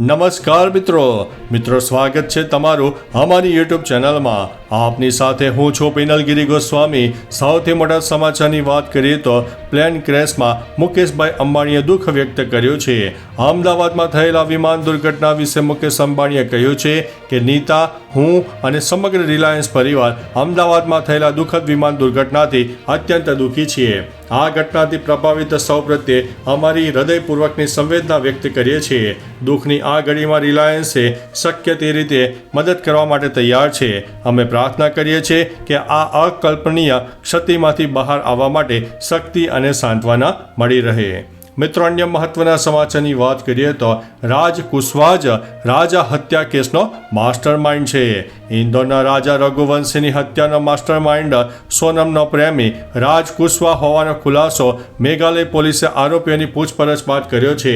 નમસ્કાર મિત્રો. મિત્રો, સ્વાગત છે તમારું અમારી યુટ્યુબ ચેનલમાં. આપની સાથે હું છું પિનલગીરી ગોસ્વામી. સૌથી મોટા સમાચારની વાત કરીએ તો પ્લેન ક્રેશમાં મુકેશભાઈ અંબાણીએ દુઃખ વ્યક્ત કર્યું છે. અમદાવાદમાં થયેલા વિમાન દુર્ઘટના વિશે મુકેશ અંબાણીએ કહ્યું છે કે, નીતા, હું અને સમગ્ર રિલાયન્સ પરિવાર અમદાવાદમાં થયેલા દુઃખદ વિમાન દુર્ઘટનાથી અત્યંત દુઃખી છીએ. આ ઘટનાથી પ્રભાવિત સૌ પ્રત્યે અમારી હૃદયપૂર્વકની સંવેદના વ્યક્ત કરીએ છીએ. દુઃખની આ ઘડીમાં રિલાયન્સે શક્ય તે રીતે મદદ કરવા માટે તૈયાર છે. અમે પ્રાર્થના કરીએ છીએ કે આ અકલ્પનીય ક્ષતિમાંથી બહાર આવવા માટે શક્તિ અને સાંત્વના મળી રહે. મિત્રો, અન્ય મહત્વના સમાચારની વાત કરીએ તો રાજ કુશવાજ રાજા હત્યા કેસનો માસ્ટર માઇન્ડ છે. ઇન્દોરના રાજા રઘુવંશીની હત્યાનો માસ્ટર માઇન્ડ સોનમનો પ્રેમી રાજ કુશવાહ હોવાનો ખુલાસો મેઘાલય પોલીસે આરોપીઓની પૂછપરછ બાદ કર્યો છે.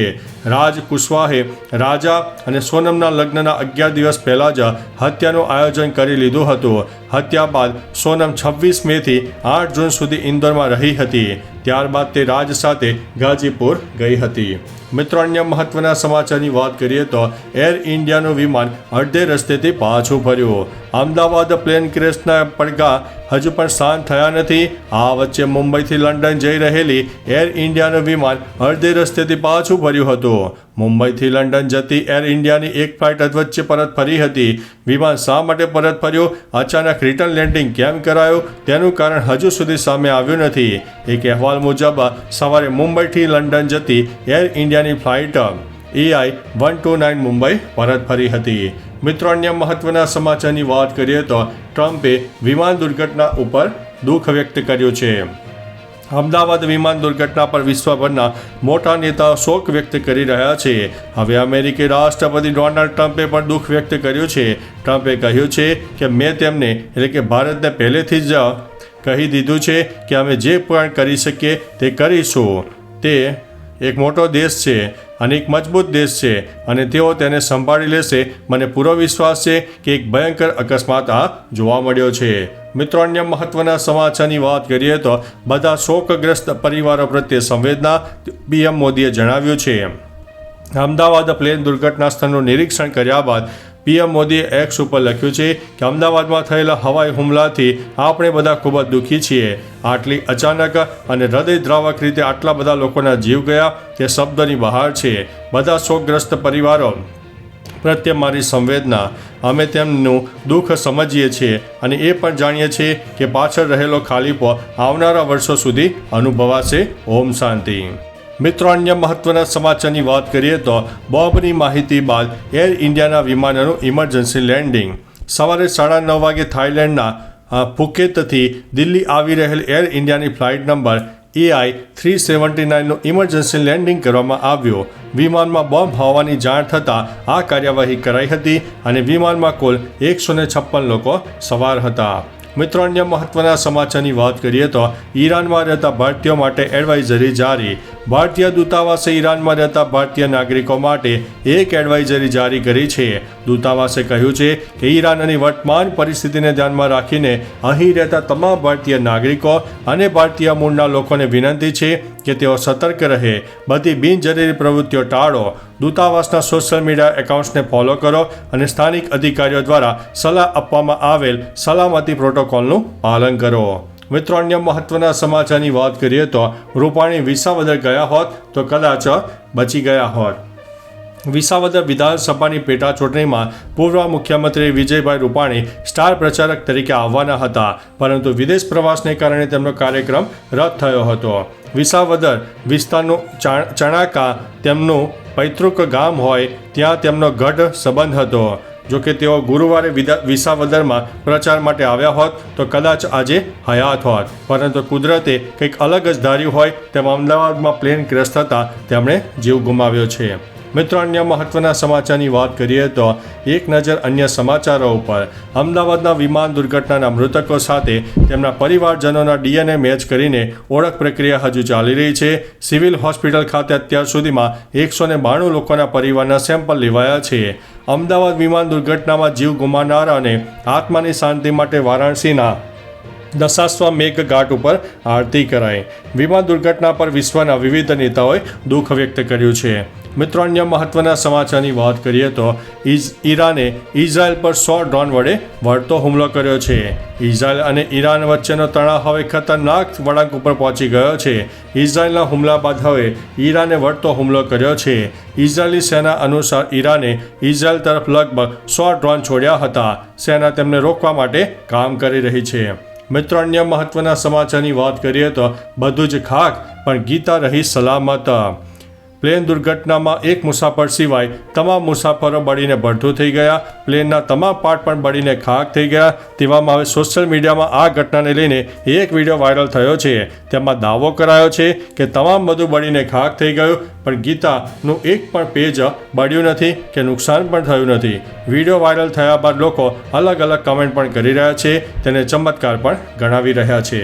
રાજ કુશવાહે રાજા અને સોનમના લગ્નના અગિયાર દિવસ પહેલાં જ હત્યાનું આયોજન કરી લીધું હતું. હત્યા બાદ સોનમ છવ્વીસ મેથી આઠ જૂન સુધી ઇન્દોરમાં રહી હતી. ત્યારબાદ તે રાજ સાથે ગાજીપુર ગઈ હતી. મિત્રો, અન્ય મહત્વના સમાચારની વાત કરીએ તો એર ઇન્ડિયાનું વિમાન અડધે રસ્તેથી પાછું ફર્યું. અમદાવાદ પ્લેન ક્રેશના પડઘા હજુ પણ શાંત થયા નથી. આ વચ્ચે મુંબઈથી લંડન જઈ રહેલી એર ઇન્ડિયાનું વિમાન અડધે રસ્તેથી પાછું ફર્યું હતું. મુંબઈથી લંડન જતી એર ઇન્ડિયાની એક ફ્લાઇટ અધવચ્ચે પરત ફરી હતી. વિમાન શા માટે પરત ફર્યું? અચાનક રિટર્ન લેન્ડિંગ કેમ કરાયું? તેનું કારણ હજુ સુધી સામે આવ્યું નથી. એક અહેવાલ મુજબ, સવારે મુંબઈથી લંડન જતી એર ઇન્ડિયાની flight AI one two nine Mumbai પરત ફરી હતી. મિત્રો, અન્ય મહત્વના સમાચારની વાત કરીએ તો ટ્રમ્પે વિમાન દુર્ઘટના ઉપર દુઃખ વ્યક્ત કર્યું છે. અમદાવાદ વિમાન દુર્ઘટના પર વિશ્વભરના મોટા નેતાઓ શોક વ્યક્ત કરી રહ્યા છે. હવે અમેરિકી રાષ્ટ્રપતિ ડોનાલ્ડ ટ્રમ્પે પણ દુઃખ વ્યક્ત કર્યું છે. ટ્રમ્પે કહ્યું છે કે મેં તેમને, એટલે કે ભારતને પહેલેથી જ કહી દીધું છે કે અમે જે પણ કરી શકીએ તે કરીશું. તે એક મોટો દેશ છે. અને એક મજબૂત દેશ છે અને તેઓ તેને સંભાળી લેશે. મને પૂરો વિશ્વાસ છે કે એક ભયંકર અકસ્માત આ જોવા મળ્યો છે. મિત્રો, અન્ય મહત્વના સમાચારની વાત કરીએ તો બધા શોકગ્રસ્ત પરિવારો પ્રત્યે સંવેદના પીએમ મોદીએ જણાવ્યું છે. અમદાવાદ પ્લેન દુર્ઘટના સ્થળનું નિરીક્ષણ કર્યા બાદ પીએમ મોદીએ એક્સ ઉપર લખ્યું છે કે અમદાવાદમાં થયેલા હવાઈ હુમલાથી આપણે બધા ખૂબ જ દુઃખી છીએ. આટલી અચાનક અને હૃદયદ્રાવક રીતે આટલા બધા લોકોના જીવ ગયા તે શબ્દની બહાર છે. બધા શોકગ્રસ્ત પરિવારો પ્રત્યે મારી સંવેદના. અમે તેમનું દુઃખ સમજીએ છીએ અને એ પણ જાણીએ છીએ કે પાછળ રહેલો ખાલીપો આવનારા વર્ષો સુધી અનુભવાશે. ઓમ શાંતિ. મિત્રો, અન્ય મહત્વના સમાચારની વાત કરીએ તો બોમ્બની માહિતી બાદ એર ઇન્ડિયાના વિમાનનું ઇમરજન્સી લેન્ડિંગ. સવારે સાડા નવ વાગે થાઇલેન્ડના ફુકેતથી દિલ્હી આવી રહેલ એર ઇન્ડિયાની flight number AI three seventy નાઇનનું emergency landing કરવામાં આવ્યું. વિમાનમાં બોમ્બ હોવાની જાણ થતાં આ કાર્યવાહી કરાઈ હતી અને વિમાનમાં કુલ એકસો છપ્પન લોકો સવાર હતા. મિત્રો, અન્ય મહત્વના સમાચારની વાત કરીએ તો ઈરાનમાં રહેતા ભારતીયો માટે એડવાઇઝરી જારી. ભારતીય દૂતાવાસે ઈરાનમાં રહેતા ભારતીય નાગરિકો માટે એક એડવાઇઝરી જારી કરી છે. દૂતાવાસે કહ્યું છે કે ઈરાનની વર્તમાન પરિસ્થિતિને ધ્યાનમાં રાખીને અહીં રહેતા તમામ ભારતીય નાગરિકો અને ભારતીય મૂળના લોકોને વિનંતી છે કે તેઓ સતર્ક રહે. બધી બિનજરૂરી પ્રવૃત્તિઓ ટાળો. દૂતાવાસના સોશિયલ મીડિયા એકાઉન્ટ્સને ફોલો કરો અને સ્થાનિક અધિકારીઓ દ્વારા સલાહ આપવામાં આવેલ સલામતી પ્રોટોકોલનું પાલન કરો. મિત્રો, અન્ય મહત્વના સમાચારની વાત કરીએ તો રૂપાણી વિસાવદર ગયા હોત તો કદાચ બચી ગયા હોત. વિસાવદર વિધાનસભાની પેટા ચૂંટણીમાં પૂર્વ મુખ્યમંત્રી વિજયભાઈ રૂપાણી સ્ટાર પ્રચારક તરીકે આવવાના હતા, પરંતુ વિદેશ પ્રવાસને કારણે તેમનો કાર્યક્રમ રદ થયો હતો. વિસાવદર વિસ્તારનું ચણાકા તેમનું પૈતૃક ગામ હોય, ત્યાં તેમનો ગઢ સંબંધ હતો. જો કે તેઓ ગુરુવારે વિસાવદરમાં પ્રચાર માટે આવ્યા હોત, તો કદાચ આજે હયાત હોત. પરંતુ કુદરતે કંઈક અલગ જ ધાર્યું હોય, તેમ અમદાવાદમાં પ્લેન ક્રેશ થતાં તેમણે જીવ ગુમાવ્યો છે. મિત્રો, અન્ય મહત્વના સમાચારની વાત કરીએ તો એક નજર અન્ય સમાચારો ઉપર. અમદાવાદના વિમાન દુર્ઘટનાના મૃતકો સાથે તેમના પરિવારજનોના ડીએનએ મેચ કરીને ઓળખ પ્રક્રિયા હજુ ચાલી રહી છે. સિવિલ હોસ્પિટલ ખાતે અત્યાર સુધીમાં એકસો ને બાણું લોકોના પરિવારના સેમ્પલ લેવાયા છે. અમદાવાદ વિમાન દુર્ઘટનામાં જીવ ગુમાનાર અને આત્માની શાંતિ માટે વારાણસીના દશાશ્વા મેઘ ઘાટ ઉપર આરતી કરાઈ. વિમાન દુર્ઘટના પર વિશ્વના વિવિધ નેતાઓએ દુઃખ વ્યક્ત કર્યું છે. મિત્રો, અન્ય મહત્વના સમાચારની વાત કરીએ તો ઈરાને ઇઝરાયલ પર સો ડ્રોન વડે વળતો હુમલો કર્યો છે. ઇઝરાયલ અને ઈરાન વચ્ચેનો તણાવ હવે ખતરનાક વળાંક ઉપર પહોંચી ગયો છે. ઇઝરાયલના હુમલા બાદ હવે ઈરાને વળતો હુમલો કર્યો છે. ઇઝરાયલી સેના અનુસાર ઈરાને ઇઝરાયલ તરફ લગભગ સો ડ્રોન છોડ્યા હતા. સેના તેમને રોકવા માટે કામ કરી રહી છે. મિત્રો, અન્ય મહત્વના સમાચારની વાત કરીએ તો બધું જ ખાક, પણ ગીતા રહી સલામત. પ્લેન દુર્ઘટનામાં એક મુસાફર સિવાય તમામ મુસાફરો બળીને ભડથું થઈ ગયા. પ્લેનના તમામ પાર્ટ પણ બળીને ખાક થઈ ગયા. તેવામાં હવે સોશિયલ મીડિયામાં આ ઘટનાને લઈને એક વીડિયો વાયરલ થયો છે. તેમાં દાવો કરાયો છે કે તમામ બધું બળીને ખાક થઈ ગયું, પણ ગીતાનું એક પણ પેજ બળ્યું નથી કે નુકસાન પણ થયું નથી. વીડિયો વાયરલ થયા બાદ લોકો અલગ અલગ કમેન્ટ પણ કરી રહ્યા છે. તેને ચમત્કાર પણ ગણાવી રહ્યા છે.